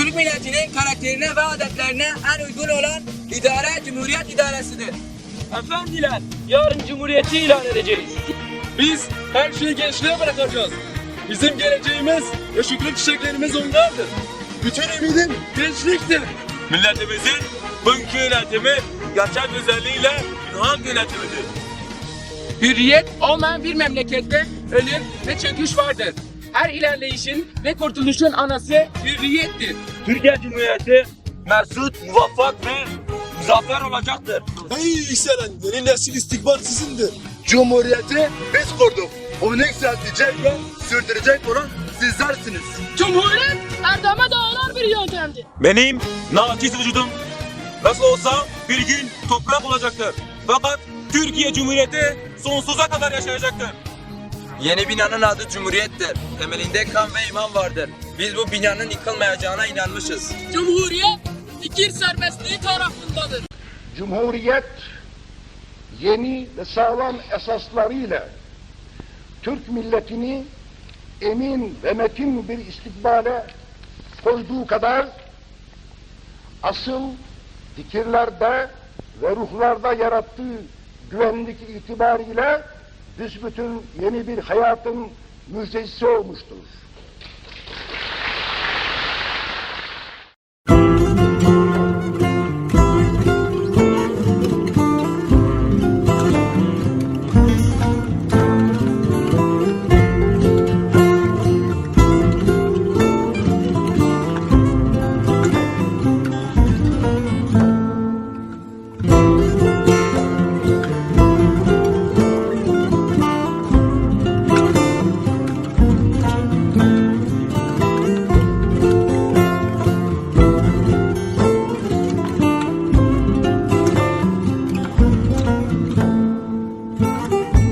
Türk milletinin karakterine ve adetlerine en uygun olan idare Cumhuriyet idaresidir. Efendiler, yarın Cumhuriyeti ilan edeceğiz. Biz her şeyi gençliğe bırakacağız. Bizim geleceğimiz ve şükrü çiçeklerimiz onlardır. Bütün ümidim gençliktir. Milletimizin bugünkü yönetimi gerçek özelliğiyle halk yönetimidir. Hürriyet olmayan bir memlekette ölüm ve çöküş vardır. Her ilerleyişin ve kurtuluşun anası hürriyettir. Türkiye Cumhuriyeti mesut, muvaffak ve muzaffer olacaktır. Ey yükselen yeni nesil istikbal sizindir. Cumhuriyeti biz kurduk. Onu yükseltecek ve sürdürecek olan sizlersiniz. Cumhuriyet erdeme dayanan bir yöntemdir. Benim naçiz vücudum nasıl olsa bir gün toprak olacaktır. Fakat Türkiye Cumhuriyeti sonsuza kadar yaşayacaktır. Yeni binanın adı Cumhuriyet'tir. Temelinde kan ve iman vardır. Biz bu binanın yıkılmayacağına inanmışız. Cumhuriyet fikir serbestliği tarafındadır. Cumhuriyet yeni ve sağlam esaslarıyla Türk milletini emin ve metin bir istikbale koyduğu kadar asıl fikirlerde ve ruhlarda yarattığı güvenlik itibariyle büsbütün yeni bir hayatın müjdecisi olmuştur.